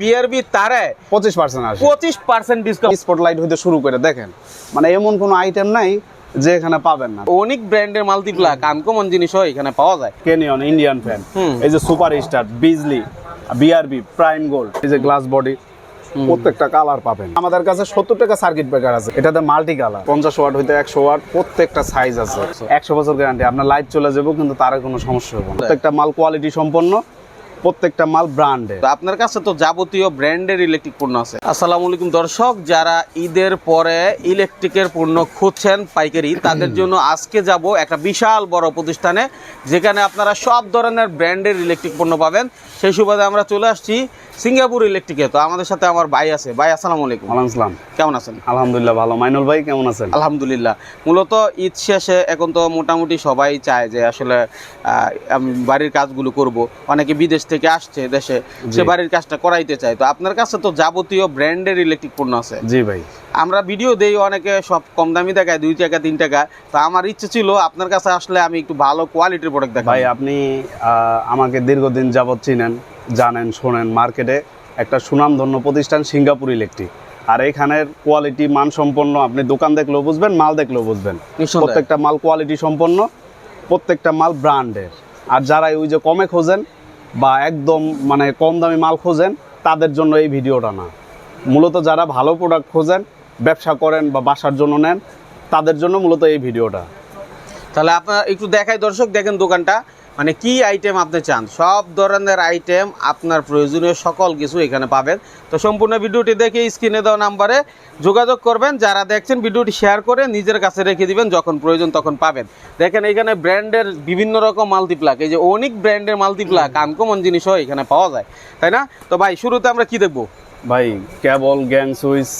BRB তারে পঁচিশ percent আসে। পঁচিশ পার্সেন্ট ডিসকাউন্ট স্পটলাইট হইতে শুরু করে দেখেন। মানে এমন কোনো আইটেম নাই যে এখানে পাবেন না। অনেক ব্র্যান্ডের আনকমন জিনিসও এখানে পাওয়া যায়। কেনিয়ন ইন্ডিয়ান ফ্যান এই যে super star Bijli BRB prime gold এই যে গ্লাস বডি প্রত্যেকটা কালার পাবেন। আমাদের কাছে সত্তর টাকা সার্কিট ব্রেকার আছে। এটাতে মাল্টি কালার পঞ্চাশ ওয়াট হইতে একশো ওয়াট প্রত্যেকটা সাইজ আছে। একশো বছর গ্যারান্টি আপনার লাইট চলে যাব কিন্তু তার কোনো সমস্যা হবে না। প্রত্যেকটা মাল কোয়ালিটি সম্পন্ন। প্রত্যেকটা মাল ব্র্যান্ডের তো আপনার কাছে তো যাবতীয় ব্র্যান্ডের ইলেকট্রিক পণ্য আছে। আসসালামু আলাইকুম দর্শক যারা ঈদের পরে ইলেকট্রিকের পণ্য খুঁজছেন পাইকারি তাদের জন্য আজকে যাব একটা বিশাল বড় প্রতিষ্ঠানে যেখানে আপনারা সব ধরনের ব্র্যান্ডের ইলেকট্রিক পণ্য পাবেন। সেই সুবাদে আমরা চলে আসছি সিঙ্গাপুর ইলেকট্রিকে তো আমাদের সাথে আমার ভাই আছে। ভাই আসসালামু আলাইকুম। আলাম কেমন আছেন? আলহামদুলিল্লাহ ভালো। মাইনুল ভাই কেমন আছেন? আলহামদুলিল্লাহ। মূলত ঈদ শেষে এখন তো মোটামুটি সবাই চায় যে আসলে আমি বাড়ির কাজগুলো করব। অনেকে বিদেশ থেকে আসছে দেশে সে বাড়ির কাজটা করাইতে চায়। তো আপনার কাছে তো যাবতীয় ব্র্যান্ডের ইলেকট্রিক পণ্য আছে। জি ভাই। আমরা ভিডিও দেই অনেকে সব কম দামি দেখায় দুই টাকা তিন টাকা। তো আমার ইচ্ছে ছিল আপনার কাছে আসলে আমি একটু ভালো কোয়ালিটির প্রোডাক্ট দেখাই ভাই আপনি আমাকে দীর্ঘদিন যাবৎ চিনেন জানেন শোনেন মার্কেটে একটা সুনামধন্য প্রতিষ্ঠান সিঙ্গাপুর ইলেকট্রিক আর এখানের কোয়ালিটি মান সম্পন্ন আপনি দোকান দেখলেও বুঝবেন মাল দেখলেও বুঝবেন। প্রত্যেকটা মাল কোয়ালিটি সম্পন্ন প্রত্যেকটা মাল ব্র্যান্ডের আর যারা ওই যে কমে খোঁজেন বা একদম মানে কম দামি মাল খোঁজেন, তাদের জন্য এই ভিডিওটা না। মূলত যারা ভালো প্রোডাক্ট খোঁজেন, ব্যবসা করেন বা বাসার জন্য নেন, তাদের জন্য মূলত এই ভিডিওটা। তাহলে আপনার একটু দেখাই দর্শক, দেখেন দোকানটা। মানে কি আইটেম আপনি চান? সব ধরনের আইটেম আপনার প্রয়োজনীয় সকল কিছু এখানে পাবেন। তো সম্পূর্ণ ভিডিওটি দেখে স্ক্রিনে দেওয়া নাম্বারে যোগাযোগ করবেন। যারা দেখছেন ভিডিওটি শেয়ার করে নিজের কাছে রেখে দিবেন। যখন প্রয়োজন তখন পাবেন। দেখেন এখানে ব্র্যান্ডের বিভিন্ন রকম মাল্টিপ্লাক এই যে অনেক ব্র্যান্ডের মাল্টিপ্লাক আনকমন জিনিসও এখানে পাওয়া যায়। তাই না? তো ভাই শুরুতে আমরা কি দেখব? ভাই কেবল গ্যাং সুইচ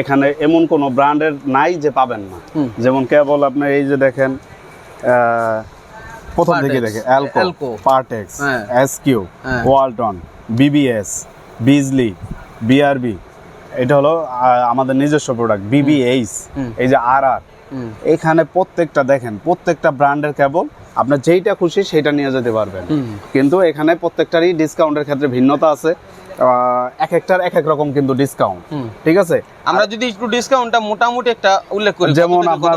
এখানে এমন কোনো ব্র্যান্ডের নাই যে পাবেন না। যেমন কেবল আপনার এই যে দেখেন প্রথম থেকে দেখে Alco Partex. SQ. Walton BBS Bijli BRB এটা হলো আমাদের নিজস্ব প্রোডাক্ট বিবিএইচ। এই যে আর আর এখানে প্রত্যেকটা দেখেন প্রত্যেকটা ব্র্যান্ডের কেবল আপনার যেইটা খুশি সেটা নিয়ে যেতে পারবেন কিন্তু এখানে প্রত্যেকটারই ডিসকাউন্টের ক্ষেত্রে ভিন্নতা আছে এক একটার এক এক রকম কিন্তু ডিসকাউন্ট ঠিক আছে আমরা যদি একটু ডিসকাউন্টটা মোটামুটি একটা উল্লেখ করি যেমন আপনার?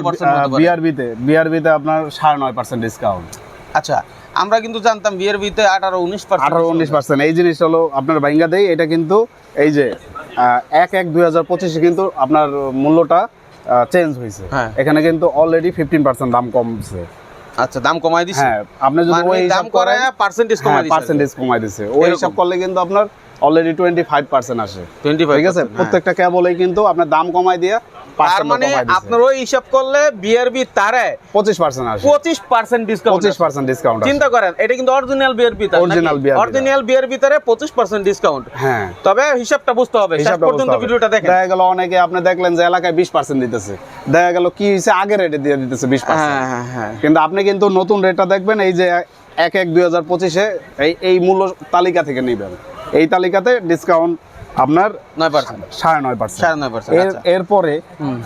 বিআরবিতে বিআরবিতে আপনার সাড়ে নয় পার্সেন্ট ডিসকাউন্ট আচ্ছা আমরা কিন্তু জানতাম বিয়ের ভিতরে আঠারো উনিশ পার্সেন্ট আঠারো উনিশ পার্সেন্ট এই জিনিস হলো আপনার বাইঙ্গা দেয় এটা কিন্তু এই যে এক এক দুই হাজার পঁচিশে কিন্তু আপনার মূল্যটা চেঞ্জ হয়েছে। হ্যাঁ। এখানে কিন্তু অলরেডি ফিফটিন পার্সেন্ট দাম কমছে। আচ্ছা দাম কমাই দিছে? হ্যাঁ আপনি যদি মানে ওই দাম হিসাব করেন পার্সেন্টেজ কমাই দিছে পার্সেন্টেজ কমাই দিছে। ওই হিসাব করলে কিন্তু আপনার অলরেডি টোয়েন্টি ফাইভ পার্সেন্ট আসে। 25% ঠিক আছে? হ্যাঁ। প্রত্যেকটা কেবলেই কিন্তু আপনার দাম কমাই দিয়ে তার মানে আপনার ওই হিসাব করলে বিআরবি তারে পঁচিশ পার্সেন্ট আসে। পঁচিশ পার্সেন্ট ডিসকাউন্ট পঁচিশ পার্সেন্ট ডিসকাউন্ট চিন্তা করেন এটা কিন্তু original BRB BRB original BRB তারে। পঁচিশ পার্সেন্ট ডিসকাউন্ট হ্যাঁ। তবে হিসাবটা বুঝতে হবে। পর্যন্ত ভিডিওটা দেখেন। দেখা গেল অনেকে আপনি দেখলেন যে এলাকায় বিশ পার্সেন্ট দিতেছে। দেখা গেল কি হয়েছে আগে রেটে দিয়ে দিতেছে বিশ পার্সেন্ট হ্যাঁ হ্যাঁ কিন্তু আপনি কিন্তু নতুন রেটটা দেখবেন এই যে এক এক দুই হাজার পঁচিশে এই এই মূল্য তালিকা থেকে নেবেন। এই তালিকাতে ডিসকাউন্ট আপনার নয় পার্সেন্ট সাড়ে নয় পার্সেন্ট সাড়ে নয় পার্সেন্ট আচ্ছা। এরপরে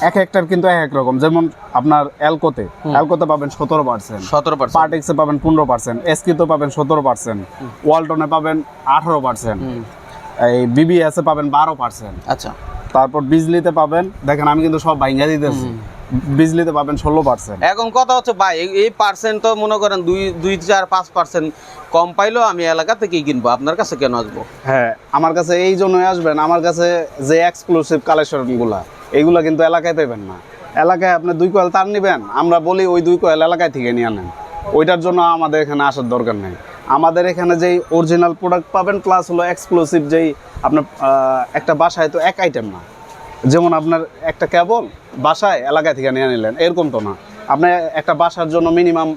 এক একটার কিন্তু এক এক রকম। যেমন আপনার এলকোতে এলকোতে পাবেন সতেরো পার্সেন্ট সতেরো পার্সেন্ট পার্টেক্সে পাবেন পনেরো পার্সেন্ট এসকিতে পাবেন সতেরো পার্সেন্ট ওয়ালটনে পাবেন আঠারো পার্সেন্ট এই বিবিএসে পাবেন বারো পার্সেন্ট আচ্ছা। তারপর বিজলিতে পাবেন দেখেন আমি কিন্তু সব ভাইঙ্গা দিতেছি। বিজলিতে পাবেন ষোলো পার্সেন্ট এখন কথা হচ্ছে ভাই এই- পার্সেন্ট তো মনে করেন দুই দুই চার পাঁচ পার্সেন্ট কম পাইলেও আমি এলাকা থেকেই কিনবো। আপনার কাছে কেন আসব? হ্যাঁ আমার কাছে এই জন্যই আসবেন আমার কাছে যে এক্সক্লুসিভ কালেকশনগুলা এইগুলা কিন্তু এলাকায় পাবেন না। এলাকায় আপনি দুই কয়েল তার নেবেন আমরা বলি ওই দুই কয়েল এলাকায় থেকে নিয়ে আনেন। ওইটার জন্য আমাদের এখানে আসার দরকার নেই। আমাদের এখানে যেই অরিজিনাল প্রোডাক্ট পাবেন প্লাস হলো এক্সক্লুসিভ যেই আপনার একটা বাসায় তো এক আইটেম না। যেমন আপনার একটা কেবল বাসায় এলাকায় থেকে নিয়ে নিলেন, এরকম তো না। আপনি একটা বাসার জন্য মিনিমাম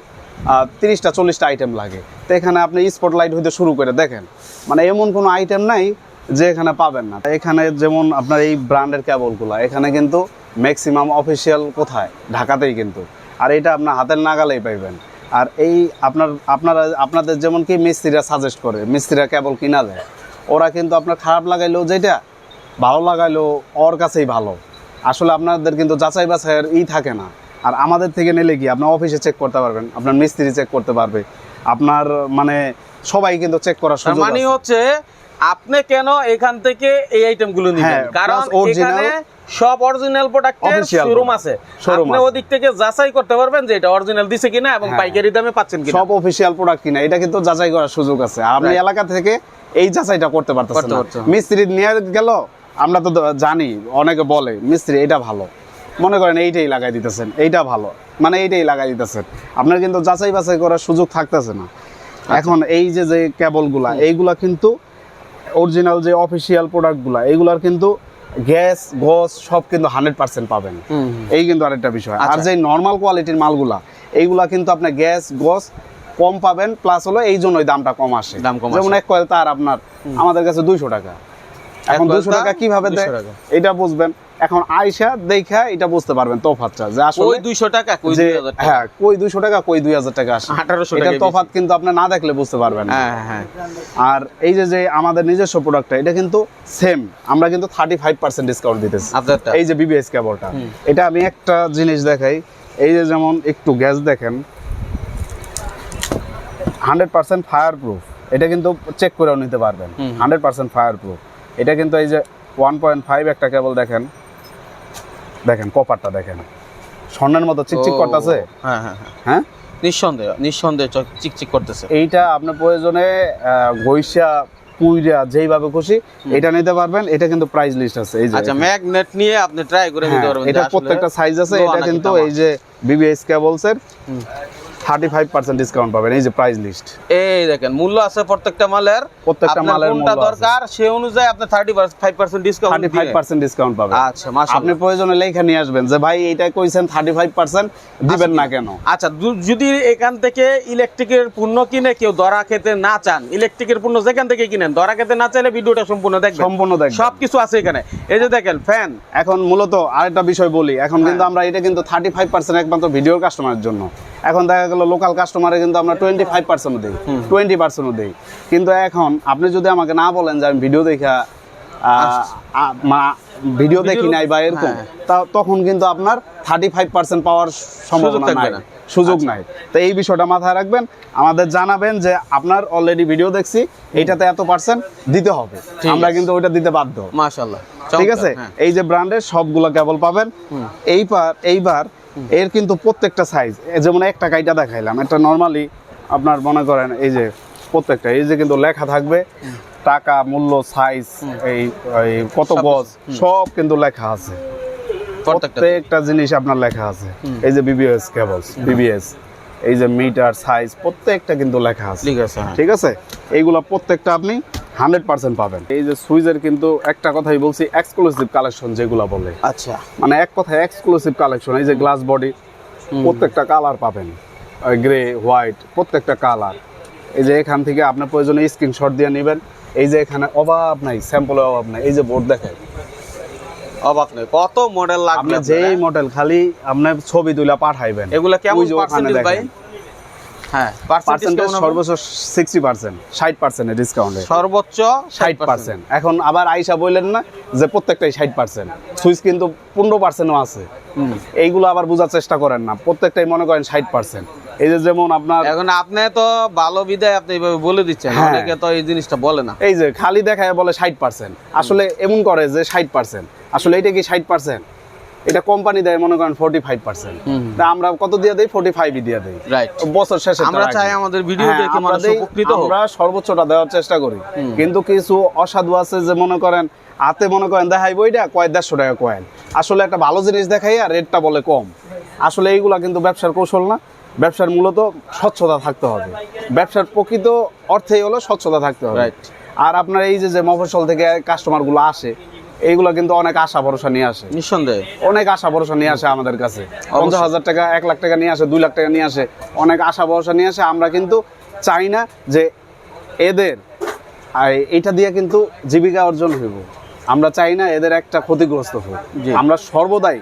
তিরিশটা, চল্লিশটা আইটেম লাগে। তো এখানে আপনি স্পটলাইট হইতে শুরু করে দেখেন। মানে এমন কোনো আইটেম নাই যে এখানে পাবেন না। এখানে যেমন আপনার এই ব্র্যান্ডের কেবলগুলো, এখানে কিন্তু ম্যাক্সিমাম অফিসিয়াল কোথায়? ঢাকাতেই কিন্তু। আর এটা আপনার হাতের নাগালেই পাইবেন। আর এই আপনার, আপনারা, আপনাদের যেমন কি মিস্ত্রিরা সাজেস্ট করে, মিস্ত্রিরা কেবল কিনা দেয়, ওরা কিন্তু আপনার খারাপ লাগাইলেও যেটা ভালো লাগাইলেও ওর কাছেই ভালো। আসলে আপনাদের কিন্তু যাচাই বাছাইয়ের ই থাকে না। আর আমাদের থেকে নিলে কি? আপনার অফিসে চেক করতে পারবেন আপনার মিস্ত্রি চেক করতে পারবে। আপনার মানে সবাই কিন্তু চেক করার সুযোগ মানে হচ্ছে আপনি কেন এখান থেকে এই আইটেমগুলো নিবেন হ্যাঁ, কারণ এখানে সব অরিজিনাল প্রোডাক্টের শোরুম আছে। আপনি। ওদিক থেকে যাচাই করতে পারবেন যে এটা অরিজিনাল দিছে কিনা এবং হ্যাঁ। পাইকারি দামে পাচ্ছেন কিনা। সব অফিসিয়াল প্রোডাক্ট কিনা এটা কিন্তু যাচাই করার সুযোগ আছে। আপনি এলাকা থেকে এই যাচাইটা করতে পারতেছেন। মিস্ত্রি নিয়ে গেল আমরা তো জানি অনেকে বলে মিস্ত্রি এটা ভালো। মনে করেন এইটাই লাগাই দিতেছেন এইটা ভালো। মানে এইটাই লাগাই দিতেছেন। আপনার কিন্তু যাচাই বাছাই করার সুযোগ থাকতেছে না। আচ্ছা। এখন এই যে যে কেবলগুলা এইগুলা কিন্তু অরিজিনাল যে অফিসিয়াল প্রোডাক্টগুলা এইগুলার কিন্তু গ্যাস গস সব কিন্তু হান্ড্রেড পার্সেন্ট পাবেন। এই কিন্তু আরেকটা বিষয়। আর আচ্ছা। যে নর্মাল কোয়ালিটির মালগুলা এইগুলা কিন্তু আপনার গ্যাস গস কম পাবেন প্লাস হলো এই জন্যই দামটা কম আসে। দাম কম যেমন এক কয়েল তার আপনার আমাদের কাছে দুইশো টাকা। এখন দুইশো টাকা কীভাবে দেয়? এটা বুঝবেন। এখন আইসা দেখা এটা বুঝতে পারবেন তফাতটা। যে আসলে ওই দুইশো টাকা কই 2000 টাকা? হ্যাঁ কই দুইশো টাকা কই দুই হাজার টাকা আসে। 1800 এটার টাকায় তফাৎ কিন্তু আপনি না দেখলে বুঝতে পারবেন না। হ্যাঁ হ্যাঁ আর এই যে যে আমাদের নিজস্ব প্রোডাক্টটা এটা কিন্তু সেম আমরা কিন্তু থার্টি ফাইভ পার্সেন্ট ডিসকাউন্ট দিতেছি এই যে বিবিএস কেবলটা এটা আমি একটা জিনিস দেখাই। এই যে যেমন একটু গ্যাস দেখেন। হান্ড্রেড পার্সেন্ট ফায়ার প্রুফ এটা কিন্তু চেক করেও নিতে পারবেন। হান্ড্রেড পার্সেন্ট ফায়ার প্রুফ এটা কিন্তু এই যে ওয়ান পয়েন্ট ফাইভ একটা কেবল দেখেন। দেখেন কপারটা দেখেন। স্বর্ণের মতো চিকচিক করতেছে? হ্যাঁ হ্যাঁ হ্যাঁ। হ্যাঁ? নিঃসন্দেহ নিঃসন্দেহ চিকচিক করতেছে। এইটা আপনার প্রয়োজনে গইসা পুইরা যেইভাবে খুশি এটা নিতে পারবেন। এটা কিন্তু প্রাইস লিস্ট আছে এই যে আচ্ছা ম্যাগনেট নিয়ে আপনি ট্রাই করে নিতে হ্যাঁ, পারবেন এটা প্রত্যেকটা সাইজ আছে এটা কিন্তু এই যে বিবিএস কেবলসের হুম। থার্টি ফাইভ পার্সেন্ট ডিসকাউন্ট পাবেন এই যে প্রাইস লিস্ট এই দেখেন মূল্য আছে প্রত্যেকটা মালের। প্রত্যেকটা মালের কোনটা দরকার সেই অনুযায়ী আপনি thirty five percent discount thirty five percent discount পাবেন। আচ্ছা আপনি প্রয়োজনে লেখা নিয়ে আসবেন যে ভাই এইটা কইছেন থার্টি ফাইভ পার্সেন্ট দিবেন না কেন? আচ্ছা যদি এখান থেকে ইলেকট্রিকের পণ্য কিনে কেউ দরা খেতে না চান ইলেকট্রিকের পণ্য যেখান থেকে কিনেন দরা খেতে না চাইলে ভিডিওটা সম্পূর্ণ দেখবেন। সম্পূর্ণ দেখবেন। সবকিছু আছে এখানে। এই যে দেখেন ফ্যান এখন মূলত আরেকটা বিষয় বলি এখন কিন্তু। আমরা এটা কিন্তু থার্টি ফাইভ পার্সেন্ট একমাত্র ভিডিওর কাস্টমারের জন্য। এখন দেখা গেল লোকাল কাস্টমারে কিন্তু আমরা টোয়েন্টি ফাইভ পার্সেন্টও দিই টোয়েন্টি পার্সেন্টও দিই। কিন্তু এখন আপনি যদি আমাকে না বলেন যে আমি ভিডিও দেখা ভিডিও দেখি নাই বা এরকম হ্যাঁ। তা তখন কিন্তু আপনার থার্টি ফাইভ পার্সেন্ট পাওয়ার সম্ভাবনা থাকবে নাই না। সুযোগ নাই। তো এই বিষয়টা মাথায় রাখবেন আমাদের জানাবেন যে আপনার অলরেডি ভিডিও দেখছি এইটাতে এত পার্সেন্ট দিতে হবে। আমরা কিন্তু ওইটা দিতে বাধ্য। মাশাআল্লাহ। ঠিক আছে? হ্যাঁ। এই যে ব্র্যান্ডের সবগুলো কেবল পাবেন। এইবার এইবার এর কিন্তু প্রত্যেকটা সাইজ যেমন একটা কাইটা দেখাইলাম এটা নর্মালি আপনার মনে করেন এই যে প্রত্যেকটা এই যে কিন্তু লেখা থাকবে টাকা মূল্য সাইজ এই কত গজ সব কিন্তু লেখা আছে। প্রত্যেকটা প্রত্যেকটা জিনিস আপনার লেখা আছে। এই যে বিবিএস কেবলস বিবিএস এই যে মিটার সাইজ প্রত্যেকটা কিন্তু লেখা আছে। ঠিক আছে হ্যাঁ। ঠিক আছে? এইগুলো প্রত্যেকটা আপনি হান্ড্রেড পার্সেন্ট পাবেন। এই যে সুইজের কিন্তু একটা কথাই বলছি এক্সক্লুসিভ কালেকশন যেগুলো বলে। আচ্ছা। মানে এক কথায় এক্সক্লুসিভ কালেকশন এই যে গ্লাস বডি প্রত্যেকটা কালার পাবেন। গ্রে হোয়াইট প্রত্যেকটা কালার এই যে এখান থেকে আপনার প্রয়োজনে স্ক্রিনশট দিয়ে নেবেন। এই যে এখানে অভাব নাই স্যাম্পলের অভাব নাই। এই যে বোর্ড দেখেন। অবাক নয় কত মডেল লাগবে যেই? মডেল খালি আপনি ছবি তুলে পাঠাইবেন। এগুলা কেমন পার্সেন্টেজ ভাই। হ্যাঁ পার্সেন্টেজ পার্সেন্টেজ সর্বোচ্চ সিক্সটি পার্সেন্ট ষাট পার্সেন্টের ডিসকাউন্টে সর্বোচ্চ ষাট পার্সেন্ট এখন আবার আইসা বললেন না যে প্রত্যেকটাই ষাট পার্সেন্ট সুইচ কিন্তু পনেরো পার্সেন্টও আছে। এইগুলো আবার বোঝার চেষ্টা করেন না। প্রত্যেকটাই মনে করেন ষাট পার্সেন্ট এই যে যেমন আপনার এখন আপনি তো ভালো বিদায় আপনি এইভাবে বলে দিচ্ছেন। হ্যাঁ। অনেকে তো এই জিনিসটা বলে না। এই যে খালি দেখায় বলে ষাট পার্সেন্ট আসলে এমন করে যে ষাট পার্সেন্ট আসলে এটা কি ষাট পার্সেন্ট এটা কোম্পানি দেয় মনে করেন ফোর্টি ফাইভ পার্সেন্ট আমরা কত দিয়ে দেই? ফোর্টি ফাইভই দিয়ে দেই। বছর শেষে আমরা চাই আমাদের ভিডিও হ্যাঁ, দেখে মানুষ উপকৃত আমরা সর্বোচ্চটা দেওয়ার চেষ্টা করি। কিন্তু কিছু অসাধু আছে যে মনে করেন হাতে মনে করেন দেখাই বইটা কয় দেড়শো টাকা কয়েন। আসলে একটা ভালো জিনিস দেখাই আর রেটটা বলে কম। আসলে এইগুলা কিন্তু ব্যবসার কৌশল না। ব্যবসার মূলত স্বচ্ছতা থাকতে হবে। ব্যবসার প্রকৃত অর্থেই হলো স্বচ্ছতা থাকতে হবে. আর আপনার এই যে যে মফস্বল থেকে কাস্টমারগুলো আসে এইগুলা কিন্তু অনেক আশা ভরসা নিয়ে আসে। নিঃসন্দেহে। অনেক আশা ভরসা নিয়ে আসে আমাদের কাছে। পঞ্চাশ হাজার টাকা এক লাখ টাকা নিয়ে আসে দুই লাখ টাকা নিয়ে আসে অনেক আশা ভরসা নিয়ে আসে। আমরা কিন্তু চাই না যে এদের এটা দিয়ে কিন্তু জীবিকা অর্জন হইব। আমরা চাই না এদের একটা ক্ষতিগ্রস্ত হোক। আমরা সর্বদাই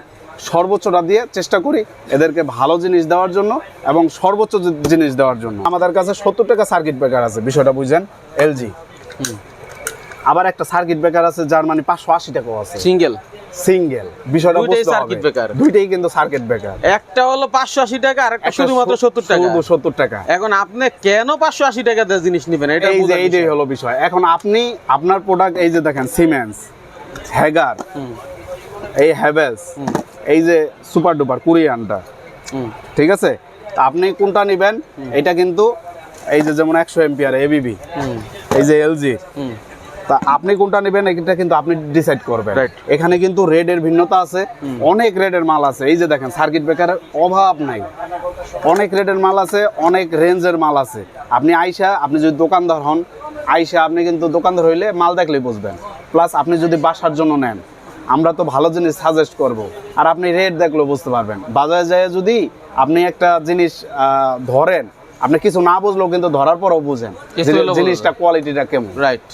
সর্বোচ্চটা দিয়ে চেষ্টা করি এদেরকে ভালো জিনিস দেওয়ার জন্য এবং সর্বোচ্চ জিনিস দেওয়ার জন্য। আমাদের কাছে সত্তর টাকা সার্কিট ব্রেকার আছে বিষয়টা বুঝছেন এলজি। আবার একটা সার্কিট ব্রেকার আছে যার মানে পাঁচশো আশি টাকাও আছে। সিঙ্গেল সিঙ্গেল বিষয়টা দুইটাই হবে। breaker। দুইটাই কিন্তু সার্কিট ব্রেকার একটা হলো পাঁচশো আশি টাকা আর একটা শুধুমাত্র সত্তর টাকা। শুধু সত্তর টাকা। এখন আপনি কেন পাঁচশো আশি টাকা দিয়ে জিনিস নেবেন? এটা এই যে এইটাই। হলো বিষয়। এখন আপনি আপনার প্রোডাক্ট এই যে দেখেন সিমেন্স হ্যাগার এই হ্যাভেলস এই যে সুপার ডুপার কুরিয়ানটা ঠিক আছে? আপনি কোনটা নেবেন? এটা কিন্তু এই যে যেমন একশো এমপিআর এবিবি এই যে এলজি। তা আপনি কোনটা নেবেন এটা কিন্তু আপনি ডিসাইড করবেন. এখানে কিন্তু রেডের ভিন্নতা আছে অনেক রেডের মাল আছে। এই যে দেখেন সার্কিট ব্রেকারের অভাব নাই। অনেক রেডের মাল আছে অনেক রেঞ্জের মাল আছে। আপনি আইসা আপনি যদি দোকানদার হন আইসা আপনি কিন্তু দোকানদার হইলে মাল দেখলেই বুঝবেন। প্লাস আপনি যদি বাসার জন্য নেন আমরা তো ভালো জিনিস সাজেস্ট করব। আর আপনি রেট দেখলেও বুঝতে পারবেন। বাজারে যায় যদি আপনি একটা জিনিস আহ, ধরেন আপনি কিছু না বুঝলেও কিন্তু ধরার পরও বুঝেন জিনিসটা কোয়ালিটিটা কেমন। রাইট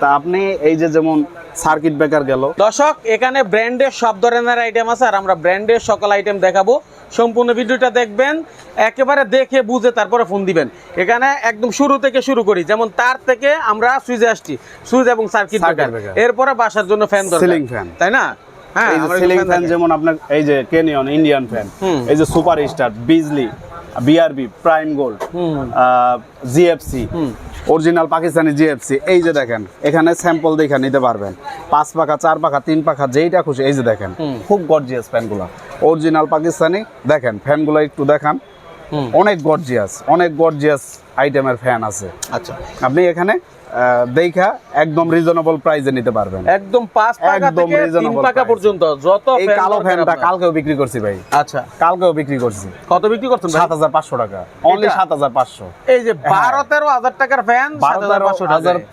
তা আপনি এই যে যেমন সার্কিট ব্রেকার গেল। দর্শক এখানে ব্র্যান্ডের সব ধরনের আইটেম আছে আর আমরা ব্র্যান্ডের সকল আইটেম দেখাবো। সম্পূর্ণ ভিডিওটা দেখবেন একেবারে দেখে বুঝে তারপরে ফোন দিবেন। এখানে একদম শুরু থেকে শুরু করি যেমন তার থেকে আমরা সুইচে আসছি সুইচ এবং সার্কিট ব্রেকার। এরপরে বাসার জন্য ফ্যান সিলিং ফ্যান। তাই না? হ্যাঁ সিলিং ফ্যান যেমন আপনার এই যে কেনিয়ন ইন্ডিয়ান ফ্যান এই যে super star Bijli BRB prime gold GFC. Original Pakistani GFC এই যে দেখেন এখানে স্যাম্পল দেখে নিতে পারবেন। পাঁচ পাখা চার পাখা তিন পাখা যেইটা খুশি এই যে দেখেন। খুব গর্জিয়াস ফ্যানগুলো অরিজিনাল পাকিস্তানি দেখেন ফ্যানগুলো একটু দেখান। অনেক গর্জিয়াস অনেক গর্জিয়াস আইটেমের ফ্যান আছে। আচ্ছা। আপনি এখানে দেখা একদম রিজনেবল প্রাইসে নিতে পারবেন। একদম পাঁচ পাকা একদম পাকা price। পর্যন্ত যত এই কালো ফ্যানটা কালকেও বিক্রি করছি ভাই। আচ্ছা। কালকেও বিক্রি করছি। কত বিক্রি করছেন ভাই? সাত হাজার পাঁচশো টাকা। অনলি এটা? সাত হাজার পাঁচশো। এই যে হাজার টাকার ফ্যান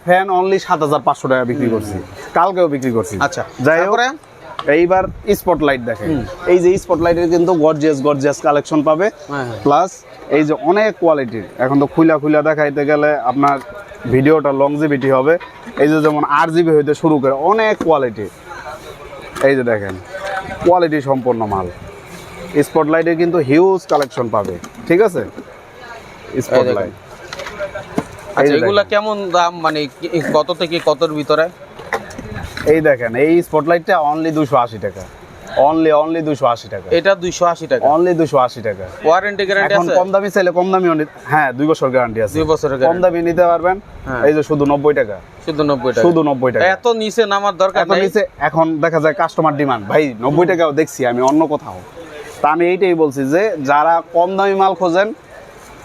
ফ্যান অনলি সাত হাজার পাঁচশো টাকা বিক্রি করছি। কালকেও বিক্রি করছি। আচ্ছা যাই হোক এইবার স্পটলাইট দেখেন। এই যে স্পটলাইটের কিন্তু গর্জিয়াস গর্জিয়াস কালেকশন পাবে। হ্যাঁ, হ্যাঁ। প্লাস এই যে অনেক কোয়ালিটির এখন তো খুলা খুলা দেখাইতে গেলে আপনার ভিডিওটা লংজিভিটি হবে। এই যে যেমন আর জিবি হইতে শুরু করে অনেক কোয়ালিটি এই যে দেখেন কোয়ালিটি সম্পন্ন মাল। স্পটলাইটের কিন্তু হিউজ কালেকশন পাবে ঠিক আছে? স্পটলাইট আচ্ছা এগুলা। কেমন দাম? মানে কত থেকে কতর ভিতরে? এই দেখেন এই স্পটলাইটটা অনলি দুশো আশি টাকা। অনলি অনলি দুশো আশি টাকা। এটা দুইশো আশি টাকা। অনলি দুশো আশি টাকা। ওয়ারেন্টি গ্যারান্টি আছে? কম দামি চাইলে কম দামি হ্যাঁ বছর গ্যারান্টি আছে। বছরের কম দামি নিতে পারবেন হ্যাঁ। এই যে শুধু নব্বই টাকা। শুধু নব্বই টাকা। শুধু নব্বই টাকা। এত নিচে নামার দরকার এত নিচে এখন দেখা যায় কাস্টমার ডিমান্ড ভাই নব্বই টাকাও দেখছি আমি অন্য কোথাও। তা আমি এইটাই বলছি যে যারা কম দামি মাল খোঁজেন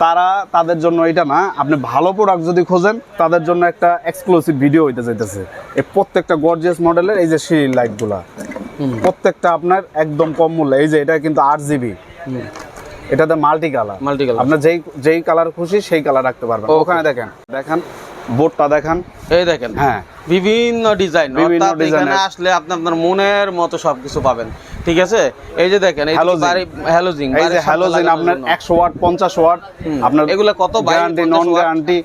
তারা তাদের জন্য এটা না আপনি ভালো প্রোডাক্ট যদি খোঁজেন তাদের জন্য একটা এক্সক্লুসিভ ভিডিও হইতে যাইতেছে। এই প্রত্যেকটা গর্জিয়াস মডেলের এই যে সিঁড়ির লাইটগুলা। প্রত্যেকটা আপনার একদম কম মূল্যে। এই যে এটা কিন্তু আট জিবি। এটাতে মাল্টি কালার মাল্টি কালার আপনার যেই যেই কালার খুশি সেই কালার রাখতে পারবেন। ওখানে দেখেন দেখেন বোর্ডটা দেখান। এই দেখেন হ্যাঁ। বিভিন্ন ডিজাইন বিভিন্ন অর্থাৎ এখানে আসলে আপনি আপনার মনের মতো সবকিছু পাবেন। ঠিক আছে? এই যে দেখেন এই Halogen। হ্যালোজিং এই যে হ্যালোজেন আপনার একশো ওয়াট পঞ্চাশ ওয়াট। আপনার এগুলা কত? গ্যারান্টি নন গ্যারান্টি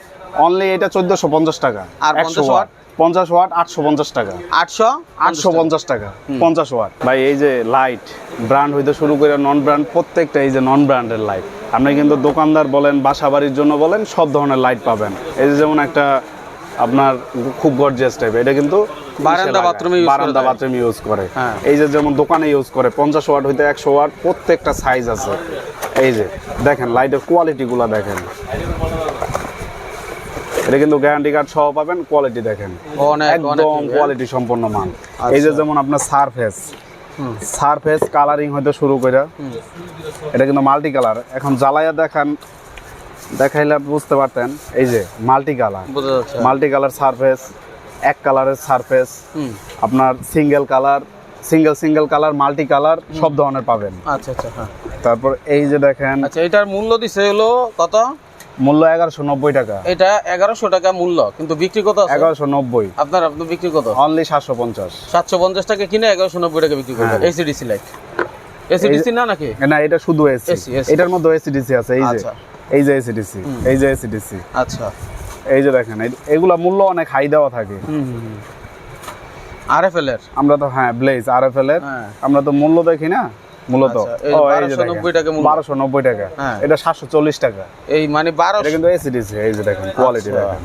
অনলি এটা চোদ্দশো পঞ্চাশ টাকা। আর 100 50 watt? পঞ্চাশ ওয়াট আটশো পঞ্চাশ টাকা। আটশো আটশো পঞ্চাশ টাকা পঞ্চাশ ওয়াট। ভাই এই যে লাইট ব্র্যান্ড হইতে শুরু করে নন ব্র্যান্ড প্রত্যেকটা এই যে নন ব্র্যান্ডের লাইট আপনি কিন্তু দোকানদার বলেন বাসা বাড়ির জন্য বলেন সব ধরনের লাইট পাবেন। এই যে যেমন একটা আপনার খুব গর্জিয়াস টাইপ এটা কিন্তু বারান্দা করে বারান্দা। বাথরুম ইউজ করে। হ্যাঁ। এই যে যেমন দোকানে ইউজ করে পঞ্চাশ ওয়াট হইতে একশো ওয়াট প্রত্যেকটা সাইজ আছে। এই যে দেখেন লাইটের কোয়ালিটিগুলো দেখেন। এটা কিন্তু গ্যারান্টি কার্ড সহ পাবেন কোয়ালিটি দেখেন। একদম কোয়ালিটি সম্পন্ন মাল। এই যে যেমন আপনার সারফেস সারফেস কালারিং হইতে শুরু করে এটা কিন্তু মাল্টি কালার এখন জ্বালাইয়া দেখান দেখাইলে বুঝতে পারতেন এই যে multi colour multi colour surface এক কালারের সারফেস আপনার single colour single single colour multi colour সব ধরনের পাবেন। আচ্ছা আচ্ছা হ্যাঁ। তারপর এই যে দেখেন আচ্ছা এটার মূল্য দিছে হলো কত? মূল্য এগারোশো নব্বই টাকা। এটা এগারোশো টাকা মূল্য কিন্তু বিক্রি কত আছে? এগারোশো নব্বই। আপনার আপনি বিক্রি কত? অনলি সাতশো পঞ্চাশ। সাতশো পঞ্চাশ টাকা কিনে এগারোশো নব্বই টাকা বিক্রি করবেন। এসিডিসি লাইট এসিডিসি না নাকি? না এটা শুধু এসি এটার মধ্যে এসিডিসি আছে এই যে। আচ্ছা। এই যে এসিডিসি এই যে এসিডিসি আচ্ছা। এই যে দেখেন এগুলা মূল্য অনেক হাই দেওয়া থাকে। আর এফ এল এর? আমরা তো হ্যাঁ ব্লেজ আর এফ এল এর। হ্যাঁ। আমরা তো মূল্য দেখি না। মূলত। আচ্ছা, এই ও, এই যে 1290 টাকা মূল্য। বারোশো নব্বই টাকা। হ্যাঁ। এটা সাতশো চল্লিশ টাকা। এই মানে বারো কিন্তু এসিডিসি এই যে দেখেন কোয়ালিটি আচ্ছা। দেখেন।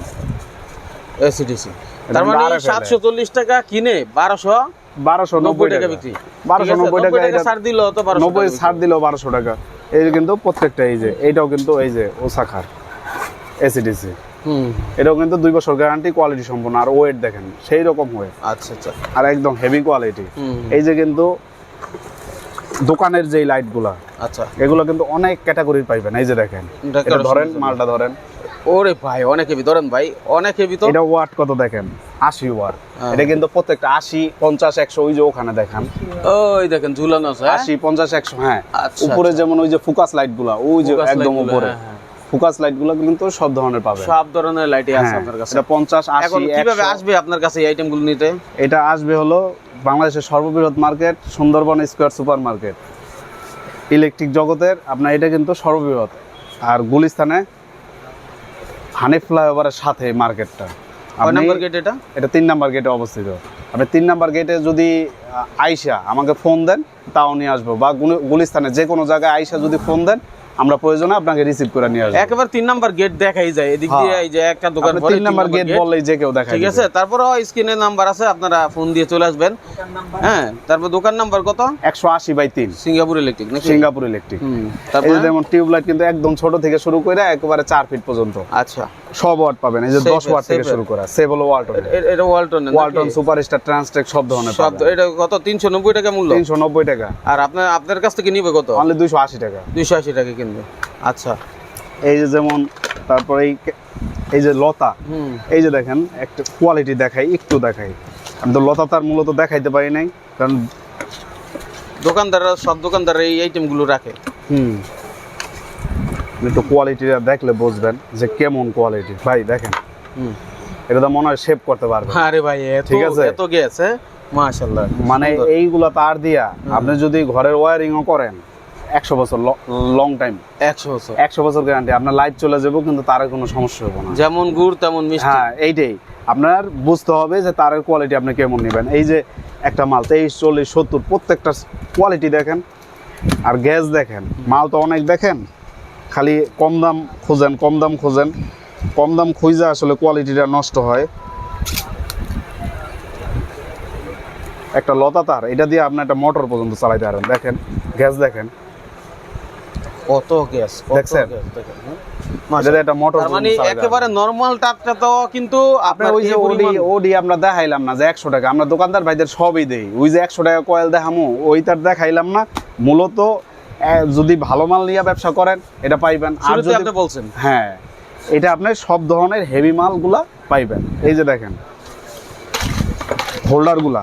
এসিডিসি তার মানে সাতশো চল্লিশ টাকা কিনে বারোশো বারোশো নব্বই টাকা বিক্রি। বারোশো নব্বই টাকা এটা- ছাড় দিল তো বারোশো নব্বই ছাড় দিল বারোশো টাকা। এই যে কিন্তু প্রত্যেকটা এই যে এইটাও কিন্তু এই যে ওসাখার এসিডিসি হুম। এটাও কিন্তু দুই বছর গ্যারান্টি কোয়ালিটি সম্পূর্ণ আর ওয়েট দেখেন সেই রকম ওয়েট আচ্ছা আচ্ছা। আর একদম হেভি কোয়ালিটি এই যে কিন্তু দোকানের যেই লাইটগুলা আচ্ছা। এগুলো কিন্তু অনেক ক্যাটাগরির পাইবেন। এই যে দেখেন এটা ধরেন মালটা ধরেন। ওরে ভাই অনেক হেভি ধরেন ভাই অনেক হেভি তো। এটা ওয়াট কত দেখেন? আশি ওয়াট হ্যাঁ। এটা কিন্তু প্রত্যেকটা আশি পঞ্চাশ একশো ওই যে ওখানে দেখেন। ওই দেখেন ঝুলানো আছে হ্যাঁ? আশি পঞ্চাশ একশো হ্যাঁ। আচ্ছা, উপরে যেমন ওই যে ফোকাস লাইটগুলা ওই যে একদম উপরে। হ্যাঁ, হ্যাঁ। ফোকাস লাইটগুলো কিন্তু সব ধরনের পাবেন। সব ধরনের লাইটই আছে আপনার কাছে। এটা পঞ্চাশ আশি কীভাবে আসবে আপনার কাছে এই আইটেমগুলো নিতে? এটা আসবে হলো বাংলাদেশের সর্ববৃহৎ market Sundarban square super market. Electric জগতের আপনার এটা কিন্তু সর্ববৃহৎ। আর গুলিস্তানে হানিফ ফ্লাইওভারের সাথে মার্কেটটা। নাম্বার গেট এটা? এটা তিন নাম্বার গেটে অবস্থিত। আপনি তিন নাম্বার গেটে যদি আইসা আমাকে ফোন দেন তাও নিয়ে আসব। বা গুলি- গুলিস্তানে যে কোনো জায়গায় আইসা যদি ফোন দেন আমরা প্রয়োজনে আপনাকে রিসিভ করে নিয়ে আসব। একেবারে তিন নাম্বার গেট দেখাই যায় এদিক হ্যাঁ। দিয়ে এই যে একটা দোকান পরে তিন নাম্বার গেট বললেই যে কেউ দেখা ঠিক আছে তারপরে স্ক্রিনে নাম্বার আছে আপনারা ফোন দিয়ে চলে আসবেন। হ্যাঁ তারপর দোকান নাম্বার কত? একশো আশি বাই তিন। সিঙ্গাপুর ইলেকট্রিক নাকি? সিঙ্গাপুর ইলেকট্রিক তারপরে? যেমন টিউবলাইট কিন্তু একদম ছোট থেকে শুরু করে একেবারে চার ফিট পর্যন্ত। আচ্ছা। সব ওয়াট পাবেন এই যে Safe দশ ওয়াট থেকে শুরু করা সেভেল ওয়ালটন এটা ওয়ালটন ওয়ালটন সুপারস্টার ট্রান্সটেক সব ধরনের সব এটা কত? তিনশো নব্বই টাকা মূল্য? তিনশো নব্বই টাকা। আর আপনার আপনার কাছ থেকে নিবে কত? অনলি দুইশো আশি টাকা। দুইশো আশি টাকা কিনবে। আচ্ছা এই যে যেমন তারপর এই যে লতা এই যে দেখেন একটা কোয়ালিটি দেখাই একটু দেখাই। আমি তো লতা তার মূলত দেখাইতে পারি নাই কারণ দোকানদাররা সব দোকানদাররা এই আইটেমগুলো রাখে। হুম। একটু কোয়ালিটিটা দেখলে বুঝবেন যে কেমন কোয়ালিটি ভাই দেখেন হুম। এটা তো মনে হয় শেভ করতে পারবে। আরে ভাই এত ঠিক আছে। এত গেছে মাশাআল্লাহ মানে। এইগুলা তার দিয়া আপনি যদি ঘরের ওয়ারিংও করেন একশো বছর লং টাইম একশো বছর। একশো বছর গ্যারান্টি আপনার লাইট চলে যাব কিন্তু তার কোনো সমস্যা হবে না। যেমন গুড় তেমন মিষ্টি। হ্যাঁ এইটাই। আপনার বুঝতে হবে যে তারের কোয়ালিটি আপনি কেমন নেবেন। এই যে একটা মাল তেইশ চল্লিশ সত্তর প্রত্যেকটা কোয়ালিটি দেখেন। আর গ্যাস দেখেন। মাল তো অনেক দেখেন খালি কম দাম খোঁজেন কম দাম খোঁজেন। কম দাম খুঁজে আসলে কোয়ালিটিটা নষ্ট হয়। একটা লতা তার এটা দিয়ে আপনি একটা মোটর পর্যন্ত চালাইতে পারেন। দেখেন গ্যাস দেখেন। কত গ্যাস দেখছেন? হ্যাঁ? এটা মোটর মানে একেবারে নরমাল টাপটা তো কিন্তু আপনার ওই যে ওডি আমরা দেখাইলাম না যে একশো টাকা। আমরা দোকানদার ভাইদের সবই দেই। ওই যে একশো টাকা কয়েল দেখামু ওই তার দেখাইলাম না। মূলত যদি ভালো মাল নিয়ে ব্যবসা করেন এটা পাইবেন। আর যদি আপনি বলছেন। হ্যাঁ এটা আপনি সব ধরনের হেভি মালগুলা পাইবেন। এই যে দেখেন হোল্ডারগুলা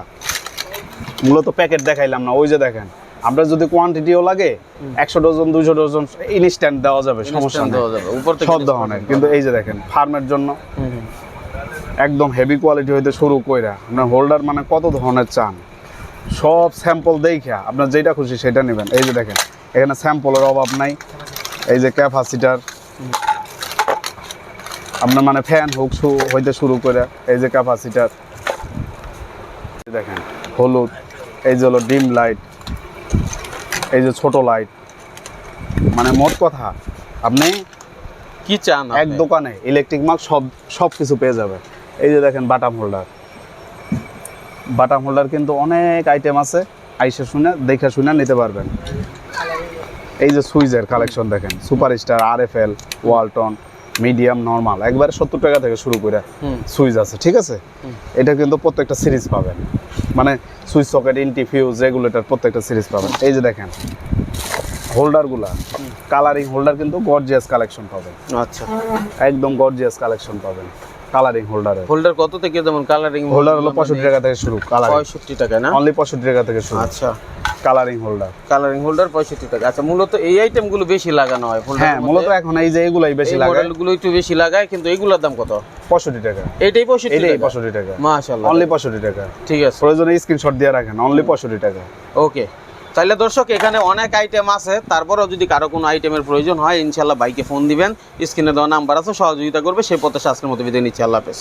মূলত প্যাকেট দেখাইলাম না ওই যে দেখেন। আমরা যদি কোয়ান্টিটিও লাগে একশো ডজন দুইশো ডজন ইনস্ট্যান্ট দেওয়া যাবে সমস্যা দেওয়া যাবে, উপর সব ধরনের কিন্তু এই যে দেখেন ফার্মের জন্য। একদম হেভি কোয়ালিটি হইতে শুরু কইরা আপনার হোল্ডার মানে কত ধরনের চান? সব স্যাম্পল দেখা আপনার যেটা খুশি সেটা নেবেন। এই যে দেখেন এখানে স্যাম্পলের অভাব নাই। এই যে ক্যাপাসিটার আপনার মানে ফ্যান হুক শু- হইতে শুরু করে এই যে ক্যাপাসিটার দেখেন হলুদ এই যে হলো ডিম লাইট এই যে ছোট লাইট মানে মোট কথা আপনি কি চান এক দোকানে ইলেকট্রিক মাল সব সব কিছু পেয়ে যাবে এই যে দেখেন বাটাম হোল্ডার বাটাম হোল্ডার কিন্তু অনেক আইটেম আছে আইসে শুনে দেখে শুনে নিতে পারবেন। এই যে সুইজের কালেকশন দেখেন super star R F L Walton medium normal. একবারে সত্তর টাকা থেকে শুরু করে সুইচ আছে ঠিক আছে? এটা কিন্তু প্রত্যেকটা সিরিজ পাবেন। মানে সুইচ সকেট ইনটি ফিউজ রেগুলেটর প্রত্যেকটা সিরিজ পাবেন। এই যে দেখেন হোল্ডারগুলা কালারিং হোল্ডার কিন্তু গর্জিয়াস কালেকশন পাবেন। আচ্ছা। একদম গর্জিয়াস কালেকশন পাবেন কালারিং হোল্ডারের। হোল্ডার কত থেকে যেমন কালারিং হোল্ডার হলো পঁয়ষট্টি টাকা থেকে শুরু কালারিং। পঁয়ষট্টি টাকা না? অনলি পঁয়ষট্টি টাকা থেকে শুরু। আচ্ছা। কালারিং হোল্ডার কালারিং হোল্ডার পঁয়ষট্টি টাকা। আচ্ছা মূলত এই আইটেমগুলো বেশি লাগানো হয় হ্যাঁ মূলত এখন এই যে এগুলাই বেশি লাগে। গুলো একটু বেশি লাগায় কিন্তু এগুলোর দাম কত? পঁয়ষট্টি টাকা। এটাই পঁয়ষট্টি এটাই পঁয়ষট্টি টাকা। মাশাআল্লাহ। অনলি পঁয়ষট্টি টাকা। ঠিক আছে। প্রয়োজনে স্ক্রিনশট দিয়ে রাখেন অনলি পঁয়ষট্টি টাকা। ওকে। তাহলে দর্শক এখানে অনেক আইটেম আছে তারপরেও যদি কারও কোনো আইটেমের প্রয়োজন হয় ইনশাল্লাহ বাইকে ফোন দিবেন স্ক্রিনে দেওয়া নাম্বার আছে সহযোগিতা করবে সেই পথে আজকের মতো বিদায় নিচ্ছি আল্লাহ হাফেজ।